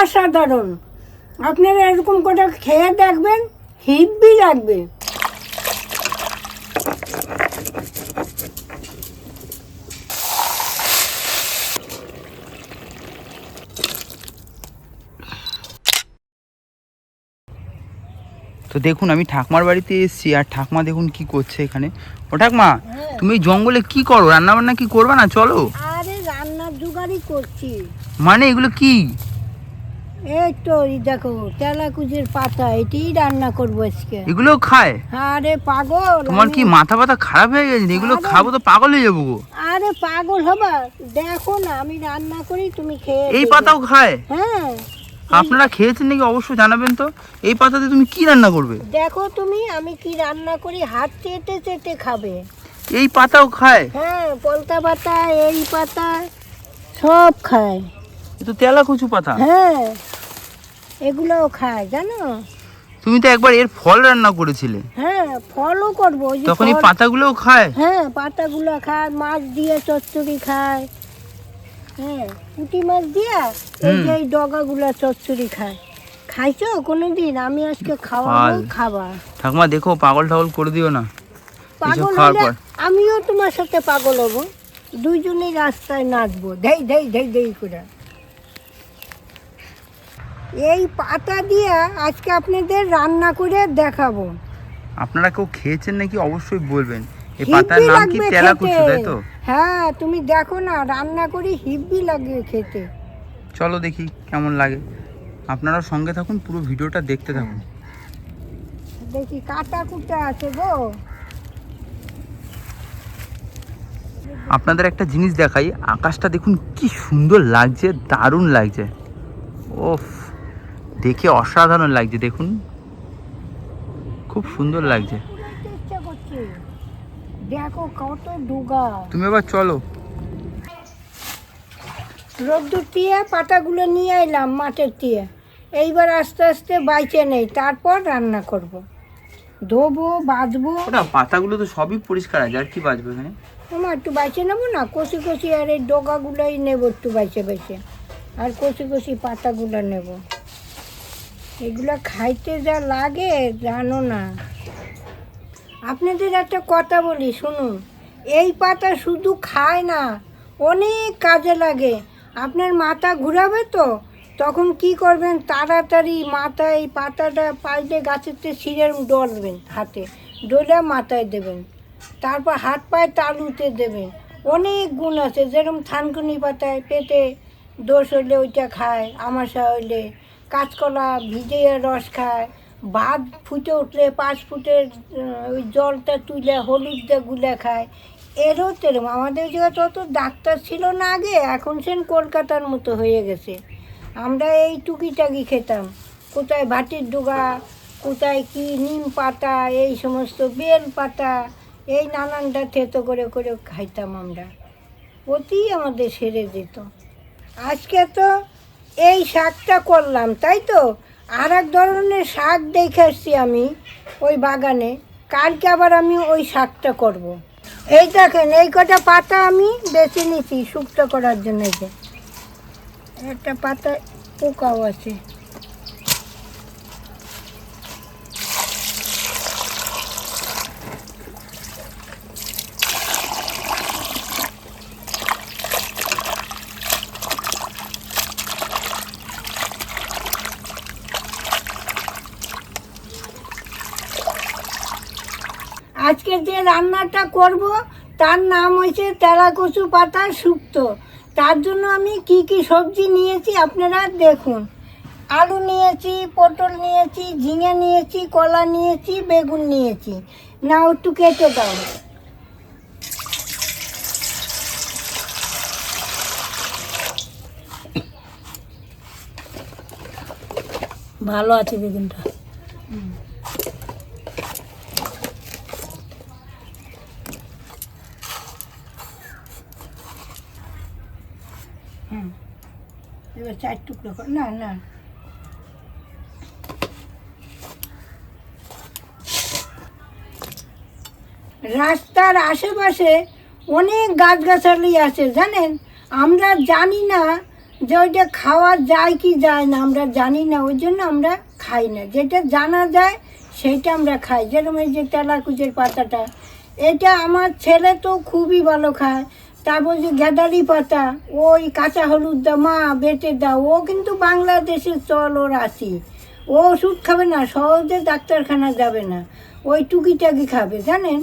অসাধারণ। আপনারা এরকম করে খেয়ে দেখবেন হিব্বি লাগবে। তো দেখুন আমি ঠাকমার বাড়িতে এসেছি আর ঠাকমা দেখুন কি করছে এখানে। ও ঠাকমা তুমি এই জঙ্গলে কি করো? রান্না বান্না কি করবে না? চলো। আরে রান্নার জোগাড়ই করছি। মানে এগুলো কি? এই তো এই দেখো তেলাকুচের পাতা এটিই রান্না করব আজকে। এগুলো খায়? আরে পাগল তোমার কি মাথা ব্যথা খারাপ হয়ে গেছে? এগুলো খাব তো পাগল হয়ে যাব আরে পাগল হবা দেখো না আমি রান্না করি তুমি খেয়ে এই পাতাও খায়? হ্যাঁ। আপনারা খেয়েছেন নাকি? অবশ্যই জানাবেন তো। এই পাতাতে তুমি কি রান্না করবে? দেখো তুমি আমি কি রান্না করি হাত চেটে চেটে খাবে। এই পাতাও খায়? হ্যাঁ পলতা পাতা এই পাতা সব খায়। তো তেলা কচু পাতা। হ্যাঁ। এগুলোও খায় জানো? তুমি তো একবার এর ফল রান্না করেছিলে। হ্যাঁ ফলও করব তখন এই পাতাগুলোও খায়? হ্যাঁ পাতাগুলো খায় মাছ দিয়ে চচ্চড়ি খায়। হ্যাঁ পুঁটি মাছ দিয়া এই যে এই ডগাগুলো চচ্চড়ি খায়। খাইছো কোনোদিন? আমি আজকে খাওয়াবো পাল। খাবা। ঠাকুমা দেখো পাগল টাগল করে দিও না। পাগল হলে। আমিও তোমার সাথে পাগল হব। দুইজনেই রাস্তায় নাচবো। ধেই ধেই ধেই ধেই করে। এই পাতা দিয়ে আজকে আপনাদের রান্না করে দেখাবো। আপনারা কেউ খেয়েছেন নাকি? অবশ্যই বলবেন। এই পাতার নাম কি লাগবে তেলা খেতে। কুচু তাই তো? হ্যাঁ তুমি দেখো না রান্না করি হিব্বি লাগে খেতে। চলো দেখি কেমন লাগে। আপনারা সঙ্গে থাকুন পুরো ভিডিওটা দেখতে থাকুন। দেখি কাটা কুটা আছে গো। আপনাদের একটা জিনিস দেখাই আকাশটা দেখুন কি সুন্দর লাগছে দারুণ লাগছে। ওফ। দেখে অসাধারণ লাগছে দেখুন। খুব সুন্দর লাগছে। দেখো কত ডুগা। তুমি এবার চলো। রোদ্দুর দিয়ে পাতাগুলো নিয়ে এলাম মাঠের দিয়ে। এইবার আস্তে আস্তে বাইচে নেই তারপর রান্না করব। ধোবো বাঁধবো। ওটা পাতাগুলো তো সবই পরিষ্কার আছে আর কি বাজবে এখানে আমার একটু বাইচে নেব না? কষি কষি আর এই ডোকাগুলোই নেব একটু বাইচে বাইচে। আর কষি কষি পাতাগুলো নেব। এগুলো খাইতে যা লাগে, জানো না। আপনাদের একটা কথা বলি, শুনুন। এই পাতা শুধু খায় না, অনেক কাজে লাগে। আপনার মাথা ঘুরাবে তো, তখন কি করবেন? তাড়াতাড়ি মাথায় এই পাতাটা পাল্টে গাছেতে ছিঁড়ে ডলবেন হাতে ডলে মাথায় দেবেন। তারপর হাত পায়ে তালুতে দেবেন। অনেক গুণ আছে, যেরকম থানকুনি পাতায় পেটে দোষ হইলে ওইটা খায়, আমাশা হইলে। কাঁচকলা ভিজে রস খায়, ভাত ফুটে উঠলে পাঁচ ফুটের ওই জলটা তুলে হলুদ দিয়ে গুলে খায়। এরও তেরম, আমাদের জায়গায় তো অত ডাক্তার ছিল না আগে, এখন সেন কলকাতার মতো হয়ে গেছে। আমরা এই টুকিটাকি খেতাম, কোথায় ভাটির ডুগা, কোথায় কি নিম পাতা, এই সমস্ত বেল পাতা, এই নানানটা থেতো করে করে খাইতাম আমরা। অতি আমাদের সেরে যেত। আজকে তো এই শাকটা করলাম, তাই তো? আর এক ধরনের শাক দেখে আসছি আমি ওই বাগানে। কালকে আবার আমি ওই শাকটা করব। এই দেখেন, এই কটা পাতা আমি বেছে নিছি শুক্তো করার জন্য যে। একটা পাতা পোকাও আছে আজকে যে রান্নাটা করব, তার নাম হয়েছে তেলাকচু পাতা শুক্তো। তার জন্য আমি কি কি সবজি নিয়েছি আপনারা দেখুন। আলু নিয়েছি, পটল নিয়েছি, ঝিঙে নিয়েছি, কলা নিয়েছি, বেগুন নিয়েছি। না একটু কেটে দাও। ভালো আছে বেগুনটা। হুম। এবার চার টুকরো কর না না। রাস্তার আশেপাশে অনেক গাছগাছালি আছে, জানেন? আমরা জানি না যে ওইটা খাওয়া যায় কি যায় না, আমরা জানি না, ওই জন্য আমরা খাই না। যেটা জানা যায়, সেইটা আমরা খাই। যেরকম এই যে তেলাকুচের পাতাটা, এটা আমার ছেলে তো খুবই ভালো খায়। তারপর যে গেদারি পাতা ওই কাঁচা হলুদ দা মা বেটে দাও। ও কিন্তু বাংলাদেশের চল ওর আসি ও ওষুধ খাবে না সহজে ডাক্তারখানা যাবে না। ওই টুকিটাকি খাবে জানেন?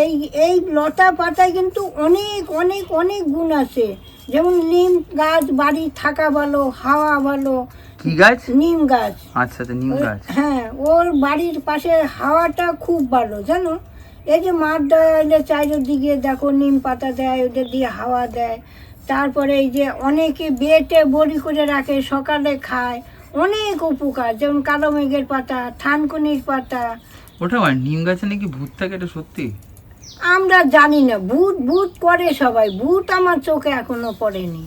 এই এই লতা পাতায় কিন্তু অনেক অনেক অনেক গুণ আছে। যেমন নিম গাছ বাড়ি থাকা ভালো হাওয়া ভালো। কি গাছ? নিম গাছ। আচ্ছা নিম গাছ। হ্যাঁ ওর বাড়ির পাশে হাওয়াটা খুব ভালো জানো? এই যে মাঠ দেয় চারিদিকে দেখো নিম পাতা দেয় ওদের দিয়ে হাওয়া দেয়। তারপরে এই যে অনেকে বেটে বড়ি করে রাখে সকালে খায়। অনেক উপকার যেমন কালো মেঘের পাতা থানকুনির পাতা। ওটা নিম গাছে নাকি ভূত থাকে এটা সত্যি? আমরা জানি না ভূত ভূত করে সবাই ভূত আমার চোখে এখনও পড়েনি।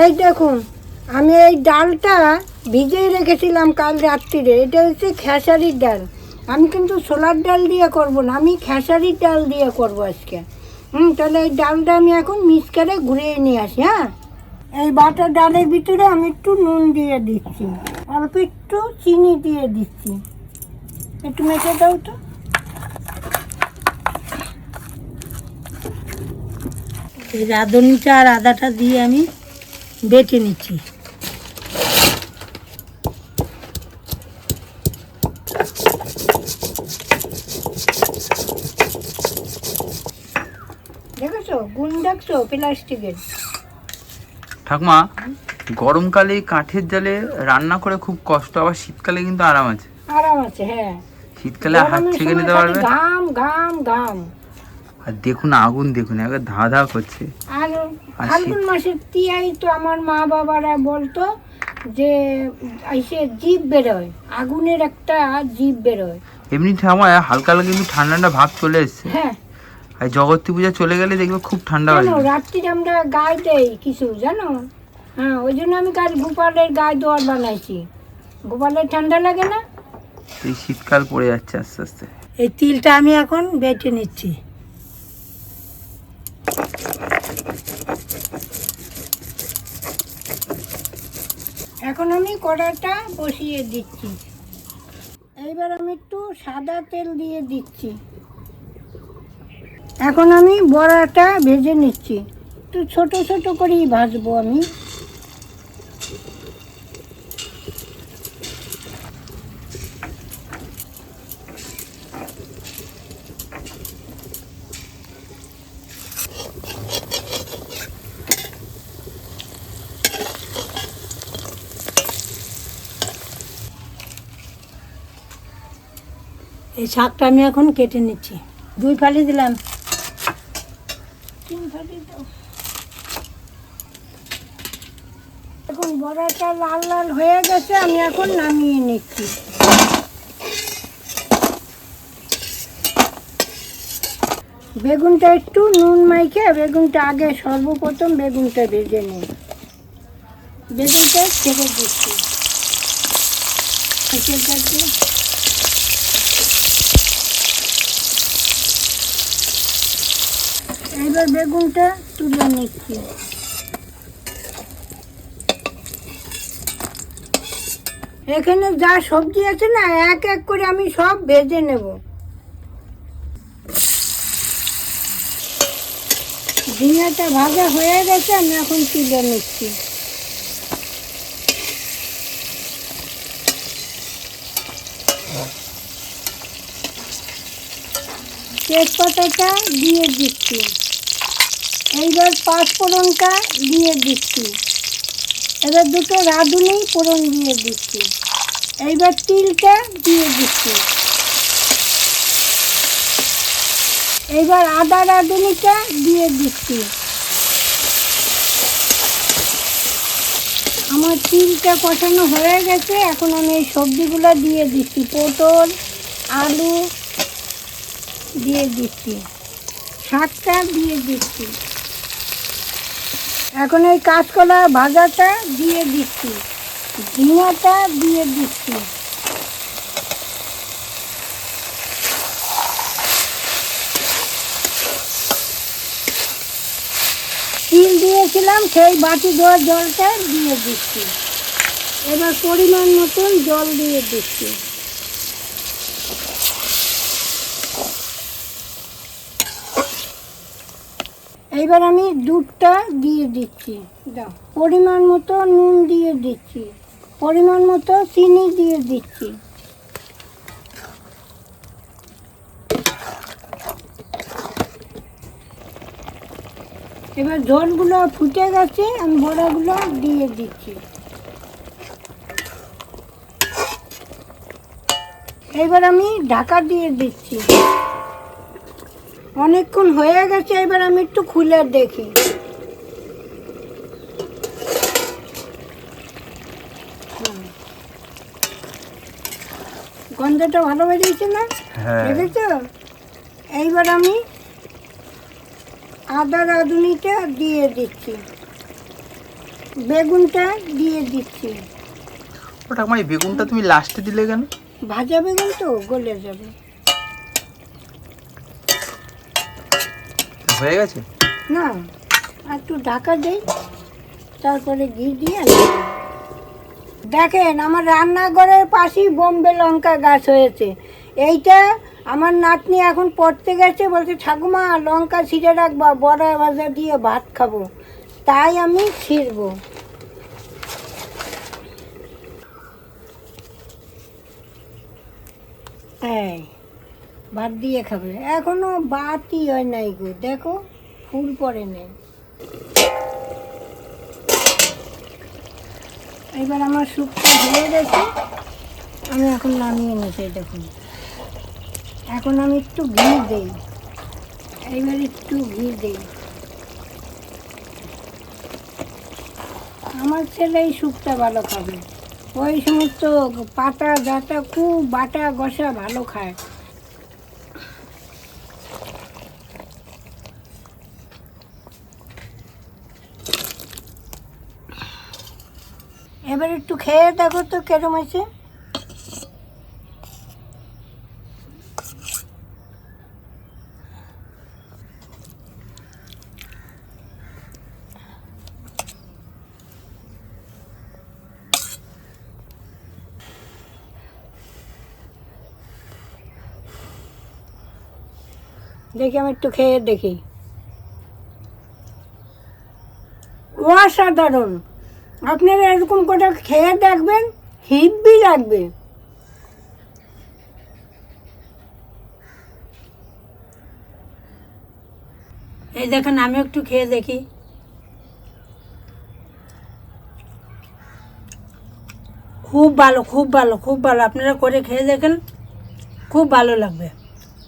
এই দেখুন, আমি এই ডালটা ভিজিয়ে রেখেছিলাম কাল রাত্রিরে। এটা হচ্ছে খেসারির ডাল। আমি কিন্তু ছোলার ডাল দিয়ে করব না, আমি খেসারির ডাল দিয়ে করব আজকে। হুম, তাহলে এই ডালটা আমি এখন মিক্স করে ঘুরিয়ে নিয়ে আসি হ্যাঁ? এই বাটার ডালের ভিতরে আমি একটু নুন দিয়ে দিচ্ছি, অল্প একটু চিনি দিয়ে দিচ্ছি। একটু মেখে দাও তো। রাঁধুনিটা আর আদাটা দিয়ে আমি বেটে নিচ্ছি। দেখেছ? গুণ দেখছ প্লাস্টিকের? ঠাকুমা গরমকালে কাঠের জালে রান্না করে খুব কষ্ট আবার শীতকালে কিন্তু আরাম আছে। আরাম আছে হ্যাঁ। শীতকালে হাত ছেঁকে নিতে পারবে? ঘাম ঘাম ঘাম। আর দেখুন আগুন দেখুন একবার ধা ধা করছে। আর ফাল্গুন মাসের তিয়াই তো আমার মা বাবারা বলতো যে এসে জীব বেরোয় আগুনের একটা জীব বেরোয়। এমনি ঠাকুমা হালকা হালকা কিন্তু ঠান্ডা ঠান্ডা ভাব চলে এসছে। হ্যাঁ। আর জগত্রী পূজা চলে গেলে দেখবে খুব ঠান্ডা হয়ে রাত্রিরে আমরা গায়ে দেই কিছু জানো? হ্যাঁ ওই জন্য আমি কাল গোপালের গায়ে দোয়ার বানাইছি। গোপালের ঠান্ডা লাগে না? এই শীতকাল পড়ে যাচ্ছে আস্তে আস্তে। এই তিলটা আমি এখন বেটে নিচ্ছি এখন আমি কড়াটা বসিয়ে দিচ্ছি। এইবার আমি একটু সাদা তেল দিয়ে দিচ্ছি। এখন আমি বড়াটা ভেজে নিচ্ছি। একটু ছোট ছোট করেই ভাজবো আমি। এই শাকটা আমি এখন কেটে নিচ্ছি। দুই ফালি দিলাম। তিন ফালি এখন বড়াটা লাল লাল হয়ে গেছে, আমি এখন নামিয়ে নিচ্ছি। বেগুনটা একটু নুন মাইখে, বেগুনটা আগে সর্বপ্রথম বেগুনটা ভেজে নিই। বেগুনটা ছেড়ে দিচ্ছি। এবার বেগুনটা তুলে নিচ্ছি। এখানে যা সবজি আছে না, এক এক করে আমি সব ভেজে নেব। ঝিঙাটা ভাজা হয়ে গেছে, আমি এখন তুলে নিচ্ছি। তেজপাতাটা দিয়ে দিচ্ছি। এইবার পাঁচ ফোড়নটা দিয়ে দিচ্ছি। এবার দুটো রাঁধুনি ফোড়ন দিয়ে দিচ্ছি। এইবার তিলটা দিয়ে দিচ্ছি। এইবার আদা রাঁধুনিটা দিয়ে দিচ্ছি। আমার তিলটা কষানো হয়ে গেছে, এখন আমি এই সবজিগুলো দিয়ে দিচ্ছি। পটল, আলু দিয়ে দিচ্ছি। শাকটা দিয়ে দিচ্ছি। এখন এই কাঁচকলা ভাজাটা দিয়ে দিচ্ছি। ঝিঙাটা দিয়ে দিচ্ছি। তিল দিয়েছিলাম, সেই বাটি ধোয়া জলটা দিয়ে দিচ্ছি। এবার পরিমাণ মতন জল দিয়ে দিচ্ছি। এইবার আমি দুধটা দিয়ে দিচ্ছি। পরিমাণ মতো নুন দিয়ে দিচ্ছি। পরিমাণ মতো চিনি দিয়ে দিচ্ছি। এবার ঝোলগুলো ফুটে গেছে, আমি বড়াগুলো দিয়ে দিচ্ছি। এবার আমি ঢাকা দিয়ে দিচ্ছি। অনেকক্ষণ হয়ে গেছে এবার আমি একটু খুলে দেখি। গন্ধটা ভালো বেরিয়েছে না? হ্যাঁ। দেখেছ? এইবার আমি আদা রাঁধুনিটা দিয়ে দিচ্ছি। বেগুনটা দিয়ে দিচ্ছি। ওটা আমার বেগুনটা তুমি লাস্টে দিলে কেন? ভাজা বেগুন তো গলে যাবে। হয়ে গেছে? না, একটু ঢাকা দেই, তারপরে ঘি দিয়ে। দেখেন, আমার রান্নাঘরের পাশেই বোম্বে লঙ্কা গাছ হয়েছে। এইটা আমার নাতনি এখন পড়তে গেছে, বলছে, ঠাকুমা, লঙ্কা ছিঁড়ে রাখবা, বড়া ভাজা দিয়ে ভাত খাব। তাই আমি ছিঁড়বো। এই। ভাত দিয়ে খাবে। এখনও বাতি হয় নাই গো, দেখো, ফুল পড়ে নেই। এবার আমার স্যুপটা হয়ে গেছে আমি এখন নামিয়ে নিতে দেখুন। এখন আমি একটু ঘি দেই। এইবার একটু ঘি দেই। আমার ছেলে এই স্যুপটা ভালো খাবে। ওই সমস্ত পাতা জাতা খুব বাটা গসা ভালো খায়। এবার একটু খেয়ে দেখো তো কেরম আছে দেখি আমি একটু খেয়ে দেখি। অসাধারণ। আপনারা এরকম করে খেয়ে দেখবেন হিব্বি লাগবে। এই দেখেন, আমি একটু খেয়ে দেখি। খুব ভালো খুব ভালো খুব ভালো। আপনারা করে খেয়ে দেখেন, খুব ভালো লাগবে।